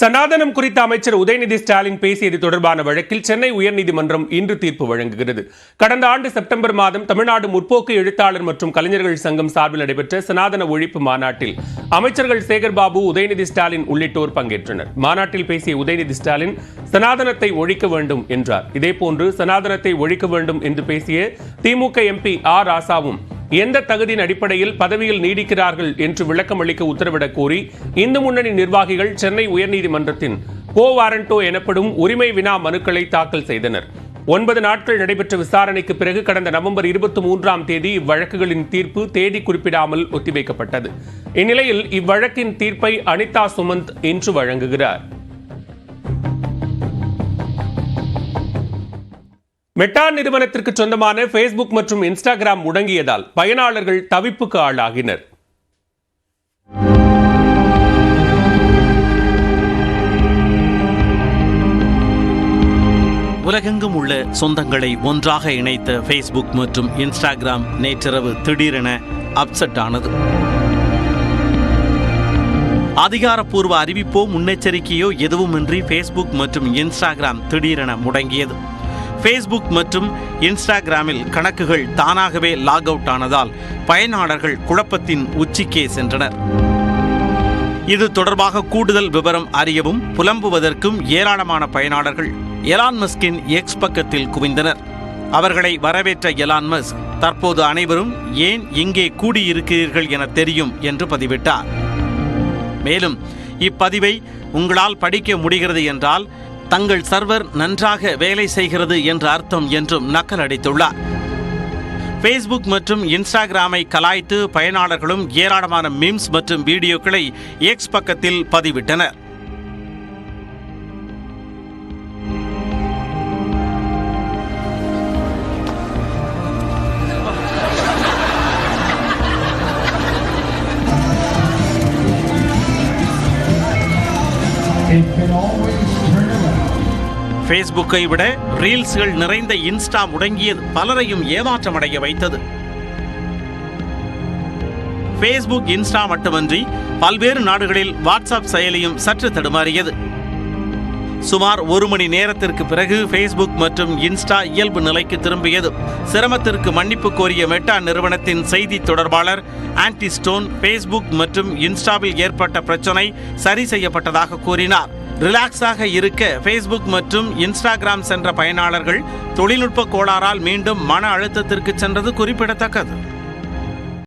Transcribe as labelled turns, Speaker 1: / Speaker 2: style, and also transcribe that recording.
Speaker 1: சனாதனம் குறித்த அமைச்சர் உதயநிதி ஸ்டாலின் பேசியது தொடர்பான வழக்கில் சென்னை உயர்நீதிமன்றம் இன்று தீர்ப்பு வழங்குகிறது கடந்த ஆண்டு செப்டம்பர் மாதம் தமிழ்நாடு முற்போக்கு எழுத்தாளர் மற்றும் கலைஞர்கள் சங்கம் சார்பில் நடைபெற்ற சனாதன ஒழிப்பு மாநாட்டில் அமைச்சர்கள் சேகர்பாபு உதயநிதி ஸ்டாலின் உள்ளிட்டோர் பங்கேற்றனர் மாநாட்டில் பேசிய உதயநிதி ஸ்டாலின் சனாதனத்தை ஒழிக்க வேண்டும் என்றார் இதேபோன்று சனாதனத்தை ஒழிக்க வேண்டும் என்று பேசிய திமுக எம்பி ஆ ராசாவும் எந்த தகுதியின் அடிப்படையில் பதவியில் நீடிக்கிறார்கள் என்று விளக்கமளிக்க உத்தரவிடக் கோரி இந்து முன்னணி நிர்வாகிகள் சென்னை உயர்நீதிமன்றத்தின் கோ வாரண்டோ எனப்படும் உரிமை வினா மனுக்களை தாக்கல் செய்தனர் ஒன்பது நாட்கள் நடைபெற்ற விசாரணைக்கு பிறகு கடந்த நவம்பர் இருபத்தி மூன்றாம் தேதி இவ்வழக்குகளின் தீர்ப்பு தேதி குறிப்பிடாமல் ஒத்திவைக்கப்பட்டது இந்நிலையில் இவ்வழக்கின் தீர்ப்பை அனிதா சுமந்த் இன்று வழங்குகிறார் மெட்டா நிறுவனத்திற்கு சொந்தமான ஃபேஸ்புக் மற்றும் இன்ஸ்டாகிராம் முடங்கியதால் பயனாளர்கள் தவிப்புக்கு ஆளாகினர்
Speaker 2: உலகெங்கும் உள்ள சொந்தங்களை ஒன்றாக இணைத்த ஃபேஸ்புக் மற்றும் இன்ஸ்டாகிராம் நேற்றிரவு திடீரென அப்செட் ஆனது அதிகாரப்பூர்வ அறிவிப்போ முன்னெச்சரிக்கையோ எதுவுமின்றி ஃபேஸ்புக் மற்றும் இன்ஸ்டாகிராம் திடீரென முடங்கியது ஃபேஸ்புக் மற்றும் இன்ஸ்டாகிராமில் கணக்குகள் தானாகவே லாக் அவுட் ஆனதால் பயனாளர்கள் குழப்பத்தின் உச்சிக்கே சென்றனர் இது தொடர்பாக கூடுதல் விவரம் அறியவும் புலம்புவதற்கும் ஏராளமான பயனாளர்கள் எலான் மஸ்கின் எக்ஸ் பக்கத்தில் குவிந்தனர் அவர்களை வரவேற்ற எலான் மஸ்க் தற்போது அனைவரும் ஏன் இங்கே கூடியிருக்கிறீர்கள் என தெரியும் என்று பதிவிட்டார் மேலும் இப்பதிவை உங்களால் படிக்க முடிகிறது என்றால் தங்கள் சர்வர் நன்றாக வேலை செய்கிறது என்ற அர்த்தம் என்றும் நக்கல் அடித்துள்ளார் ஃபேஸ்புக் மற்றும் இன்ஸ்டாகிராமை கலாய்த்து பயனாளர்களும் ஏராளமான மீம்ஸ் மற்றும் வீடியோக்களை எக்ஸ் பக்கத்தில் பதிவிட்டனர்
Speaker 3: It's been always ஃபேஸ்புக்கை விட ரீல்ஸ்கள் நிறைந்த இன்ஸ்டா முடங்கியது பலரையும் ஏமாற்றம் அடைய வைத்தது ஃபேஸ்புக் இன்ஸ்டா மட்டுமன்றி பல்வேறு நாடுகளில் வாட்ஸ்அப் செயலியும் சற்று தடுமாறியது சுமார் ஒரு மணி நேரத்திற்கு பிறகு ஃபேஸ்புக் மற்றும் இன்ஸ்டா இயல்பு நிலைக்கு திரும்பியது சிரமத்திற்கு மன்னிப்பு கோரிய மெட்டா நிறுவனத்தின் செய்தி தொடர்பாளர் ஆன்டி ஸ்டோன் ஃபேஸ்புக் மற்றும் இன்ஸ்டாவில் ஏற்பட்ட பிரச்சனை சரி செய்யப்பட்டதாக கூறினார் ரிலாக்ஸாக இருக்க ஃபேஸ்புக் மற்றும் இன்ஸ்டாகிராம் சென்ற பயனாளர்கள் தொழில்நுட்ப கோளாறால் மீண்டும் மன அழுத்தத்திற்கு சென்றது குறிப்பிடத்தக்கது